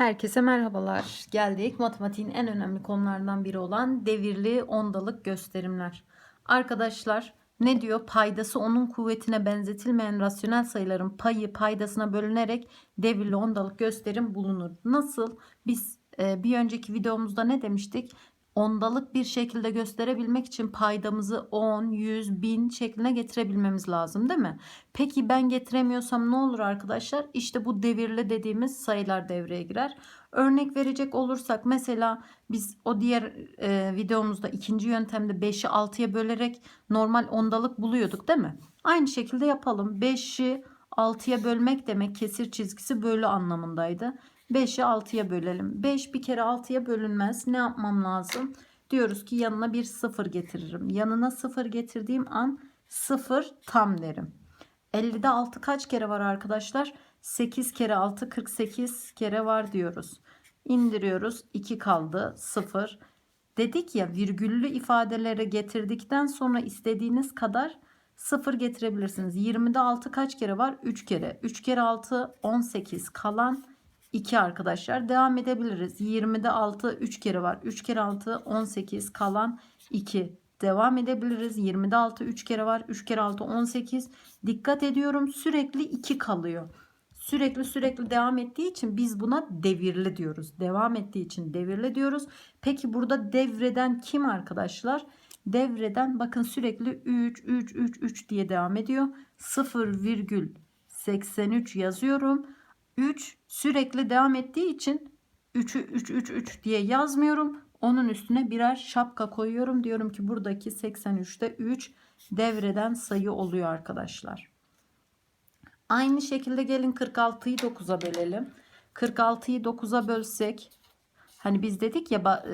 Herkese merhabalar. Geldik matematiğin en önemli konularından biri olan devirli ondalık gösterimler. Arkadaşlar ne diyor? Paydası onun kuvvetine benzetilmeyen rasyonel sayıların payı paydasına bölünerek devirli ondalık gösterim bulunur. Nasıl? Biz e, bir önceki videomuzda ne demiştik? Ondalık bir şekilde gösterebilmek için paydamızı 10, 100, 1000 şekline getirebilmemiz lazım değil mi? Peki ben getiremiyorsam ne olur arkadaşlar? İşte bu devirli dediğimiz sayılar devreye girer. Örnek verecek olursak mesela biz o diğer e, videomuzda ikinci yöntemde 5'i 6'ya bölerek normal ondalık buluyorduk değil mi? Aynı şekilde yapalım. 5'i 6'ya bölmek demek kesir çizgisi bölü anlamındaydı. 5'i 6'ya bölelim. 5 bir kere 6'ya bölünmez. Ne yapmam lazım? Diyoruz ki yanına bir 0 getiririm. Yanına 0 getirdiğim an 0 tam derim. 50'de 6 kaç kere var arkadaşlar? 8 kere 6 48 kere var diyoruz. İndiriyoruz. 2 kaldı. 0. Dedik ya virgüllü ifadelere getirdikten sonra istediğiniz kadar 0 getirebilirsiniz. 20'de 6 kaç kere var? 3 kere. 3 kere 6 18 kalan 2 arkadaşlar. Devam edebiliriz. 20'de 6 3 kere var. 3 kere 6 18 kalan 2. Devam edebiliriz. 20'de 6 3 kere var. 3 kere 6 18. Dikkat ediyorum sürekli 2 kalıyor. Sürekli sürekli devam ettiği için biz buna devirli diyoruz. Devam ettiği için devirli diyoruz. Peki burada devreden kim arkadaşlar? Devreden bakın sürekli 3 3 3 3 diye devam ediyor. 0,83 yazıyorum. 3 sürekli devam ettiği için 3'ü 3 3 3 diye yazmıyorum. Onun üstüne birer şapka koyuyorum. Diyorum ki buradaki 83'te 3 devreden sayı oluyor arkadaşlar. Aynı şekilde gelin 46'yı 9'a bölelim. 46'yı 9'a bölsek hani biz dedik ya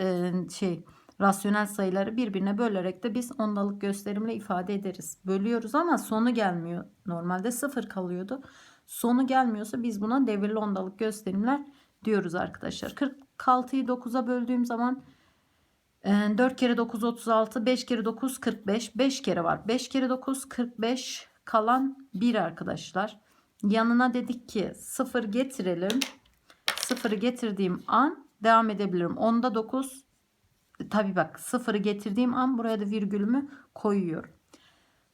şey rasyonel sayıları birbirine bölerek de biz ondalık gösterimle ifade ederiz. Bölüyoruz ama sonu gelmiyor. Normalde 0 kalıyordu. Sonu gelmiyorsa biz buna devirli ondalık gösterimler diyoruz arkadaşlar. 46'yı 9'a böldüğüm zaman 4 kere 9 36 5 kere 9 45 5 kere var. 5 kere 9 45 kalan 1 arkadaşlar. Yanına dedik ki 0 getirelim. 0'ı getirdiğim an devam edebilirim. Onda 9 tabi bak 0'ı getirdiğim an buraya da virgülümü koyuyorum.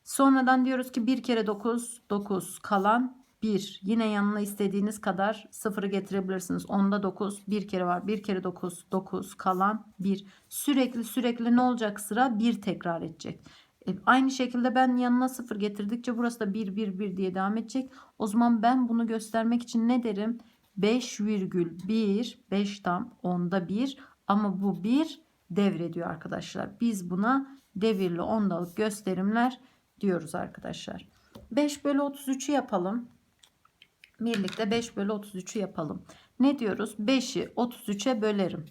Sonradan diyoruz ki 1 kere 9 9 kalan 1. Yine yanına istediğiniz kadar 0'ı getirebilirsiniz. Onda 9 bir kere var. 1 kere 9 9 kalan 1. Sürekli sürekli ne olacak sıra? 1 tekrar edecek. E, aynı şekilde ben yanına 0 getirdikçe burası da 1 1 1 diye devam edecek. O zaman ben bunu göstermek için ne derim? 5,1 5 tam onda 1 ama bu 1 devrediyor arkadaşlar. Biz buna devirli ondalık gösterimler diyoruz arkadaşlar. 5 bölü 33'ü yapalım. Birlikte 5 bölü 33'ü yapalım. Ne diyoruz? 5'i 33'e bölerim.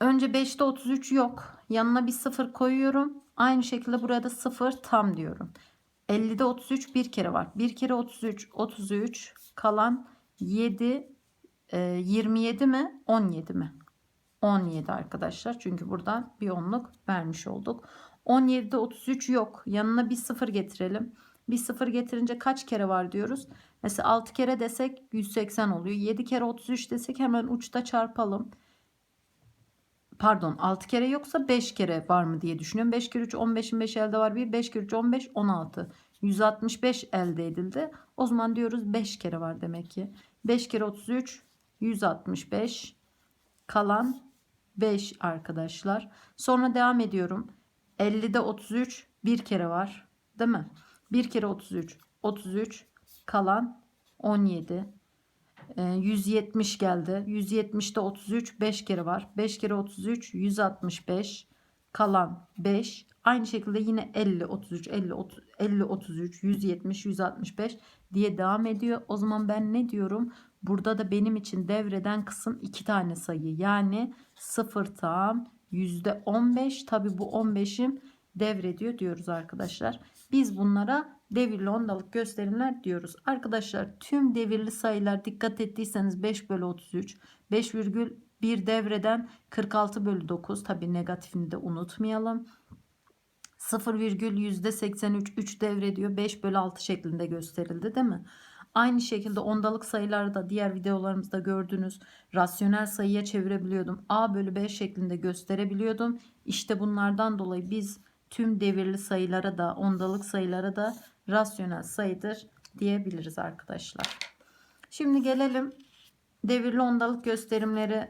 Önce 5'te 33 yok. Yanına bir 0 koyuyorum. Aynı şekilde buraya da 0 tam diyorum. 50'de 33 bir kere var. Bir kere 33 33 kalan 7 e, 27 mi 17 mi? 17 arkadaşlar. Çünkü buradan bir onluk vermiş olduk. 17'de 33 yok. Yanına bir 0 getirelim. Bir 0 getirince kaç kere var diyoruz. Mesela 6 kere desek 180 oluyor. 7 kere 33 desek hemen uçta çarpalım. Pardon 6 kere yoksa 5 kere var mı diye düşünüyorum. 5 kere 3 15'in 5 elde var 1. 5 kere 3 15 16. 165 elde edildi. O zaman diyoruz 5 kere var demek ki. 5 kere 33 165 kalan 5 arkadaşlar. Sonra devam ediyorum. 50'de 33 bir kere var. Değil mi? 1 kere 33 33 kalan 17 170 geldi. 170'te 33 5 kere var. 5 kere 33 165 kalan 5 aynı şekilde yine 50 33 50 30, 50 33 170 165 diye devam ediyor. O zaman ben ne diyorum? Burada da benim için devreden kısım iki tane sayı. Yani 0 tam %15 tabi bu 15'im devrediyor diyoruz arkadaşlar. Biz bunlara devirli ondalık gösterimler diyoruz. Arkadaşlar tüm devirli sayılar dikkat ettiyseniz 5 bölü 33 5,1 devreden 46 bölü 9 tabi negatifini de unutmayalım. 0 virgül %83 3 devrediyor 5 bölü 6 şeklinde gösterildi değil mi? Aynı şekilde ondalık sayıları da diğer videolarımızda gördüğünüz rasyonel sayıya çevirebiliyordum. A bölü B şeklinde gösterebiliyordum. İşte bunlardan dolayı biz tüm devirli sayılara da ondalık sayılara da rasyonel sayıdır diyebiliriz arkadaşlar. Şimdi gelelim devirli ondalık gösterimleri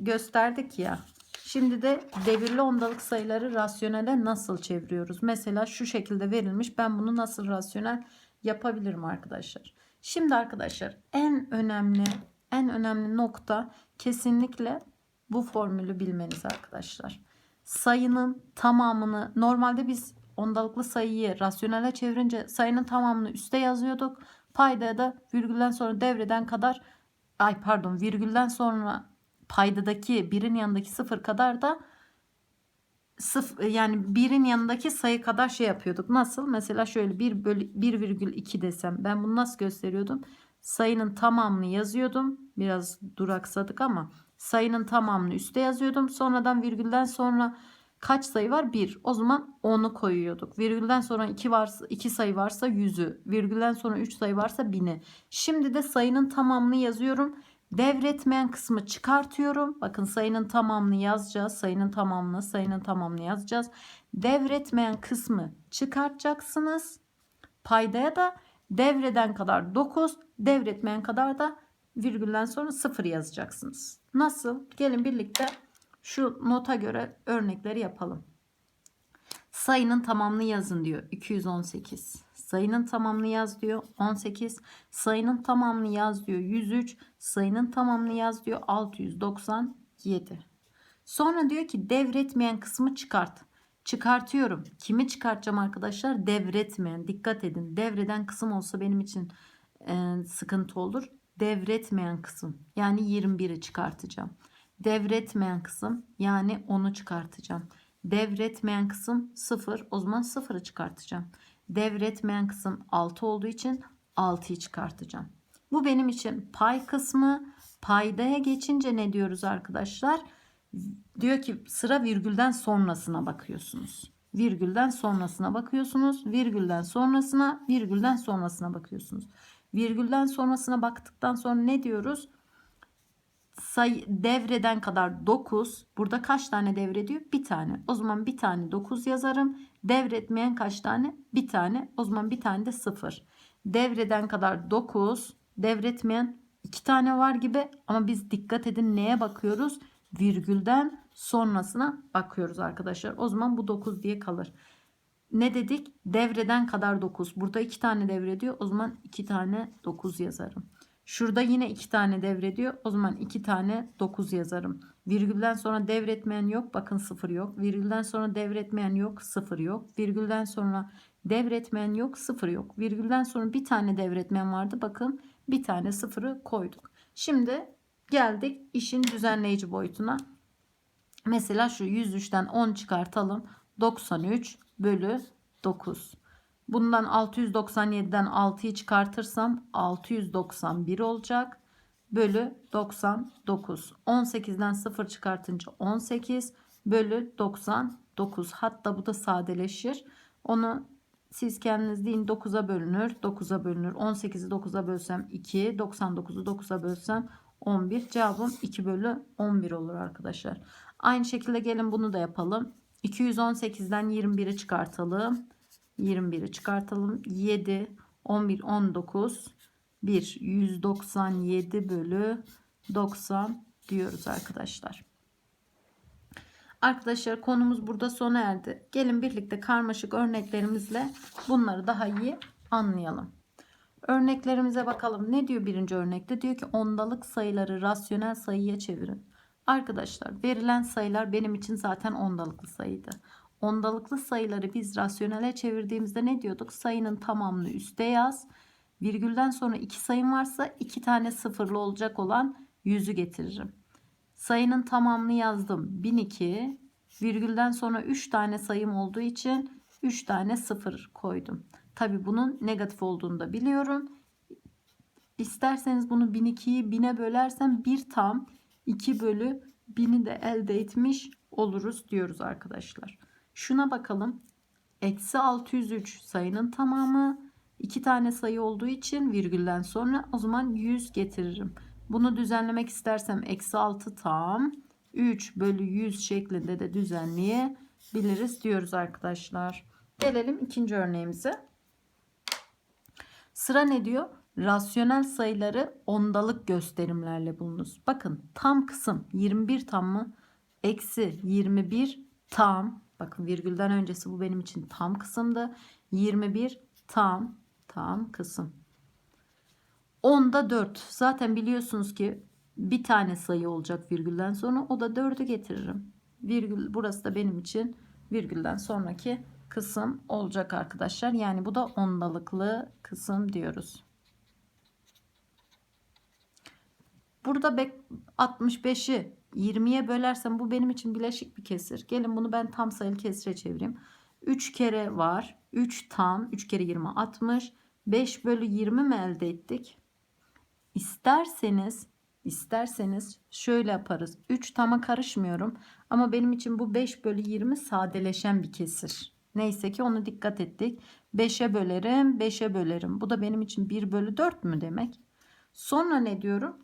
gösterdik ya. Şimdi de devirli ondalık sayıları rasyonele nasıl çeviriyoruz? Mesela şu şekilde verilmiş. Ben bunu nasıl rasyonel yapabilirim arkadaşlar? Şimdi arkadaşlar en önemli en önemli nokta kesinlikle bu formülü bilmeniz arkadaşlar. Sayının tamamını normalde biz ondalıklı sayıyı rasyonele çevirince sayının tamamını üste yazıyorduk. Paydaya da virgülden sonra devreden kadar ay pardon virgülden sonra paydadaki birin yanındaki sıfır kadar da sıfır, yani birin yanındaki sayı kadar şey yapıyorduk. Nasıl? Mesela şöyle 1 bölü 1,2 desem ben bunu nasıl gösteriyordum? Sayının tamamını yazıyordum. Biraz duraksadık ama sayının tamamını üste yazıyordum. Sonradan virgülden sonra kaç sayı var? 1. O zaman 10'u koyuyorduk. Virgülden sonra 2 varsa 2 sayı varsa 100'ü. Virgülden sonra 3 sayı varsa 1000'i. Şimdi de sayının tamamını yazıyorum. Devretmeyen kısmı çıkartıyorum. Bakın sayının tamamını yazacağız. Sayının tamamını, sayının tamamını yazacağız. Devretmeyen kısmı çıkartacaksınız. Paydaya da devreden kadar 9, devretmeyen kadar da virgülden sonra 0 yazacaksınız. Nasıl? Gelin birlikte şu nota göre örnekleri yapalım. Sayının tamamını yazın diyor. 218. Sayının tamamını yaz diyor. 18. Sayının tamamını yaz diyor. 103. Sayının tamamını yaz diyor. 697. Sonra diyor ki devretmeyen kısmı çıkart. Çıkartıyorum. Kimi çıkartacağım arkadaşlar? Devretmeyen. Dikkat edin. Devreden kısım olsa benim için e, sıkıntı olur. Devretmeyen kısım. Yani 21'i çıkartacağım. Devretmeyen kısım yani 10'u çıkartacağım. Devretmeyen kısım 0. O zaman 0'ı çıkartacağım. Devretmeyen kısım 6 olduğu için 6'yı çıkartacağım. Bu benim için pay kısmı. Paydaya geçince ne diyoruz arkadaşlar? Diyor ki sıra virgülden sonrasına bakıyorsunuz. Virgülden sonrasına bakıyorsunuz. Virgülden sonrasına, virgülden sonrasına bakıyorsunuz. Virgülden sonrasına baktıktan sonra ne diyoruz? sayı devreden kadar 9. Burada kaç tane devrediyor? Bir tane. O zaman bir tane 9 yazarım. Devretmeyen kaç tane? Bir tane. O zaman bir tane de 0. Devreden kadar 9. Devretmeyen 2 tane var gibi ama biz dikkat edin neye bakıyoruz? Virgülden sonrasına bakıyoruz arkadaşlar. O zaman bu 9 diye kalır. Ne dedik? Devreden kadar 9. Burada 2 tane devrediyor. O zaman 2 tane 9 yazarım. Şurada yine iki tane devrediyor. O zaman iki tane 9 yazarım. Virgülden sonra devretmeyen yok. Bakın sıfır yok. Virgülden sonra devretmeyen yok. Sıfır yok. Virgülden sonra devretmeyen yok. Sıfır yok. Virgülden sonra bir tane devretmeyen vardı. Bakın bir tane sıfırı koyduk. Şimdi geldik işin düzenleyici boyutuna. Mesela şu 103'ten 10 çıkartalım. 93 bölü 9. Bundan 697'den 6'yı çıkartırsam 691 olacak. Bölü 99. 18'den 0 çıkartınca 18 bölü 99. Hatta bu da sadeleşir. Onu siz kendiniz deyin 9'a bölünür. 9'a bölünür. 18'i 9'a bölsem 2. 99'u 9'a bölsem 11. Cevabım 2 bölü 11 olur arkadaşlar. Aynı şekilde gelin bunu da yapalım. 218'den 21'i çıkartalım. 21'i çıkartalım. 7, 11, 19, 1, 197 bölü 90 diyoruz arkadaşlar. Arkadaşlar konumuz burada sona erdi. Gelin birlikte karmaşık örneklerimizle bunları daha iyi anlayalım. Örneklerimize bakalım. Ne diyor birinci örnekte? Diyor ki ondalık sayıları rasyonel sayıya çevirin. Arkadaşlar verilen sayılar benim için zaten ondalıklı sayıydı. Ondalıklı sayıları biz rasyonele çevirdiğimizde ne diyorduk? Sayının tamamını üste yaz. Virgülden sonra iki sayım varsa iki tane sıfırlı olacak olan yüzü getiririm. Sayının tamamını yazdım. 1002. Virgülden sonra 3 tane sayım olduğu için 3 tane sıfır koydum. Tabi bunun negatif olduğunu da biliyorum. İsterseniz bunu 1002'yi 1000'e bölersem 1 tam 2 bölü 1000'i de elde etmiş oluruz diyoruz arkadaşlar. Şuna bakalım. Eksi 603 sayının tamamı. İki tane sayı olduğu için virgülden sonra o zaman 100 getiririm. Bunu düzenlemek istersem eksi 6 tam 3 bölü 100 şeklinde de düzenleyebiliriz diyoruz arkadaşlar. Gelelim ikinci örneğimize. Sıra ne diyor? Rasyonel sayıları ondalık gösterimlerle bulunuz. Bakın tam kısım 21 tam mı? Eksi 21 tam. Bakın virgülden öncesi bu benim için tam kısımdı. 21 tam tam kısım. Onda 4. Zaten biliyorsunuz ki bir tane sayı olacak virgülden sonra o da 4'ü getiririm. Virgül burası da benim için virgülden sonraki kısım olacak arkadaşlar. Yani bu da ondalıklı kısım diyoruz. Burada 65'i 20'ye bölersem bu benim için bileşik bir kesir. Gelin bunu ben tam sayılı kesire çevireyim. 3 kere var. 3 tam. 3 kere 20 60. 5 bölü 20 mi elde ettik? İsterseniz isterseniz şöyle yaparız. 3 tama karışmıyorum. Ama benim için bu 5 bölü 20 sadeleşen bir kesir. Neyse ki onu dikkat ettik. 5'e bölerim 5'e bölerim. Bu da benim için 1 bölü 4 mü demek? Sonra ne diyorum?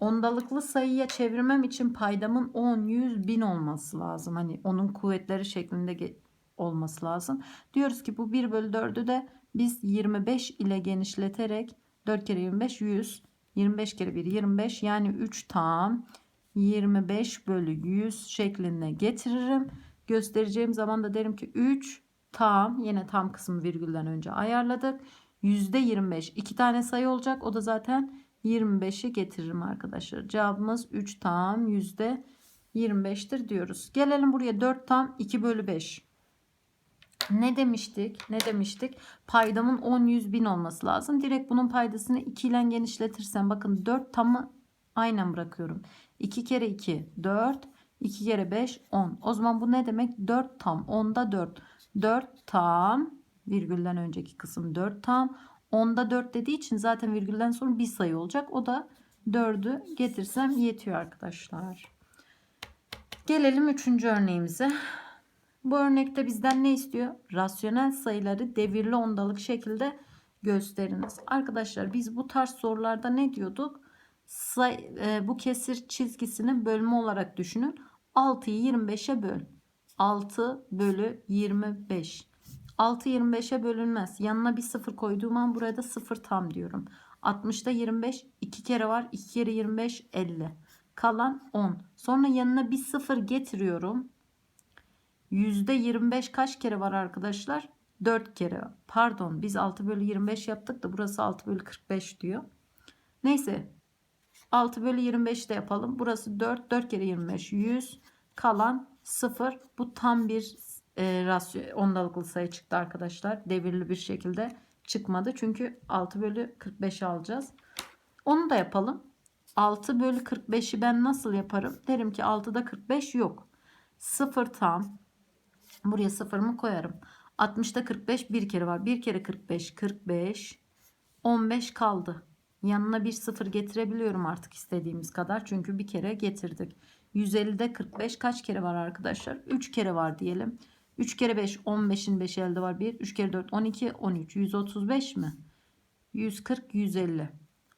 Ondalıklı sayıya çevirmem için paydamın 10, 100, 1000 olması lazım. Hani onun kuvvetleri şeklinde olması lazım. Diyoruz ki bu 1 bölü 4'ü de biz 25 ile genişleterek 4 kere 25 100. 25 kere 1 25 yani 3 tam 25 bölü 100 şeklinde getiririm. Göstereceğim zaman da derim ki 3 tam yine tam kısmı virgülden önce ayarladık. %25 iki tane sayı olacak. O da zaten 25'i getiririm arkadaşlar. Cevabımız 3 tam %25'tir diyoruz. Gelelim buraya 4 tam 2 bölü 5. Ne demiştik? Ne demiştik? Paydamın 10 100 bin olması lazım. Direkt bunun paydasını 2 ile genişletirsem bakın 4 tamı aynen bırakıyorum. 2 kere 2 4 2 kere 5 10. O zaman bu ne demek? 4 tam 10'da 4. 4 tam virgülden önceki kısım 4 tam. 10'da 4 dediği için zaten virgülden sonra bir sayı olacak. O da 4'ü getirsem yetiyor arkadaşlar. Gelelim 3. örneğimize. Bu örnekte bizden ne istiyor? Rasyonel sayıları devirli ondalık şekilde gösteriniz. Arkadaşlar biz bu tarz sorularda ne diyorduk? Say, e, bu kesir çizgisini bölme olarak düşünün. 6'yı 25'e böl. 6 bölü 25. 6 25'e bölünmez. Yanına bir sıfır koyduğum an burada sıfır tam diyorum. 60'da 25 2 kere var. 2 kere 25 50. Kalan 10. Sonra yanına bir sıfır getiriyorum. %25 kaç kere var arkadaşlar? 4 kere. Pardon biz 6 bölü 25 yaptık da burası 6 bölü 45 diyor. Neyse 6 bölü 25 de yapalım. Burası 4. 4 kere 25 100. Kalan 0. Bu tam bir e, rasyo ondalıklı sayı çıktı arkadaşlar. Devirli bir şekilde çıkmadı. Çünkü 6 bölü 45 alacağız. Onu da yapalım. 6 bölü 45'i ben nasıl yaparım? Derim ki 6'da 45 yok. 0 tam. Buraya 0 mı koyarım? 60'da 45 bir kere var. Bir kere 45 45 15 kaldı. Yanına bir sıfır getirebiliyorum artık istediğimiz kadar. Çünkü bir kere getirdik. 150'de 45 kaç kere var arkadaşlar? 3 kere var diyelim. 3 kere 5 15'in 5 elde var 1. 3 kere 4 12 13 135 mi? 140 150.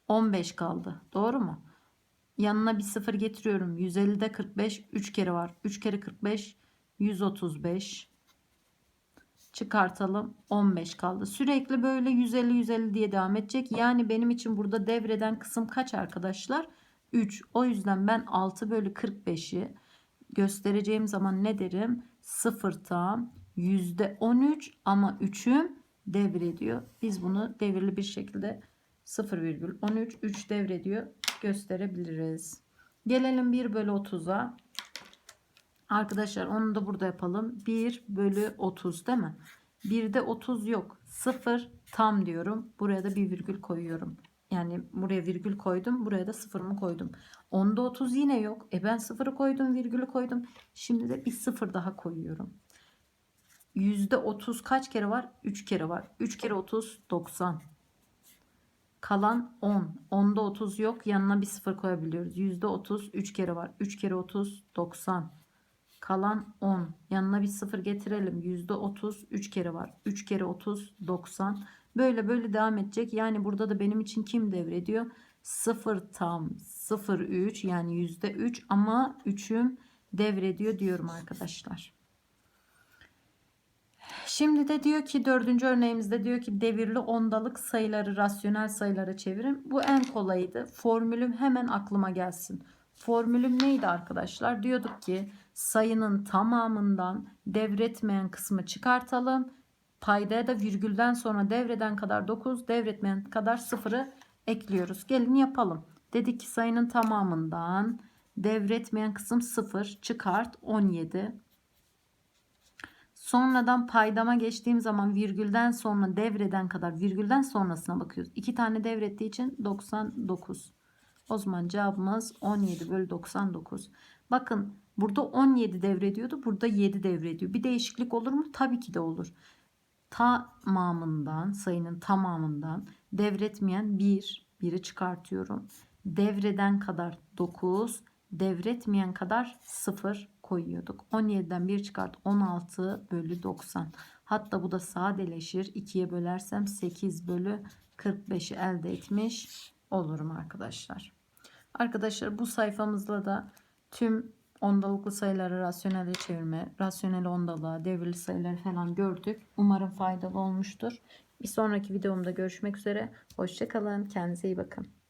15 kaldı. Doğru mu? Yanına bir sıfır getiriyorum. 150'de 45 3 kere var. 3 kere 45 135 çıkartalım 15 kaldı. Sürekli böyle 150 150 diye devam edecek. Yani benim için burada devreden kısım kaç arkadaşlar? 3. O yüzden ben 6 bölü 45'i göstereceğim zaman ne derim? 0 tam %13 ama 3'üm devrediyor. Biz bunu devirli bir şekilde 0,13 3 devrediyor gösterebiliriz. Gelelim 1 bölü 30'a. Arkadaşlar onu da burada yapalım. 1 bölü 30 değil mi? 1'de 30 yok. 0 tam diyorum. Buraya da bir virgül koyuyorum. Yani buraya virgül koydum. Buraya da sıfırımı koydum. 10'da 30 yine yok. E ben sıfırı koydum virgülü koydum. Şimdi de bir sıfır daha koyuyorum. %30 kaç kere var? 3 kere var. 3 kere 30 90. Kalan 10. 10'da 30 yok. Yanına bir sıfır koyabiliyoruz. %30 3 kere var. 3 kere 30 90. Kalan 10. Yanına bir sıfır getirelim. %30 3 kere var. 3 kere 30 90. Böyle böyle devam edecek. Yani burada da benim için kim devrediyor? 0 tam 0,3 yani %3 ama 3'üm devrediyor diyorum arkadaşlar. Şimdi de diyor ki dördüncü örneğimizde diyor ki devirli ondalık sayıları rasyonel sayılara çevirin. Bu en kolayıydı. Formülüm hemen aklıma gelsin. Formülüm neydi arkadaşlar? Diyorduk ki sayının tamamından devretmeyen kısmı çıkartalım. Paydaya da virgülden sonra devreden kadar 9, devretmeyen kadar 0'ı ekliyoruz. Gelin yapalım. Dedik ki sayının tamamından devretmeyen kısım 0 çıkart 17. Sonradan paydama geçtiğim zaman virgülden sonra devreden kadar virgülden sonrasına bakıyoruz. İki tane devrettiği için 99. O zaman cevabımız 17 bölü 99. Bakın burada 17 devrediyordu. Burada 7 devrediyor. Bir değişiklik olur mu? Tabii ki de olur. Tamamından sayının tamamından devretmeyen 1. 1'i çıkartıyorum. Devreden kadar 9. Devretmeyen kadar 0 koyuyorduk. 17'den 1 çıkart 16 bölü 90. Hatta bu da sadeleşir. 2'ye bölersem 8 bölü 45'i elde etmiş olurum arkadaşlar. Arkadaşlar bu sayfamızda da tüm ondalıklı sayıları rasyonele çevirme, rasyonel ondalığa, devirli sayıları falan gördük. Umarım faydalı olmuştur. Bir sonraki videomda görüşmek üzere. Hoşçakalın. Kendinize iyi bakın.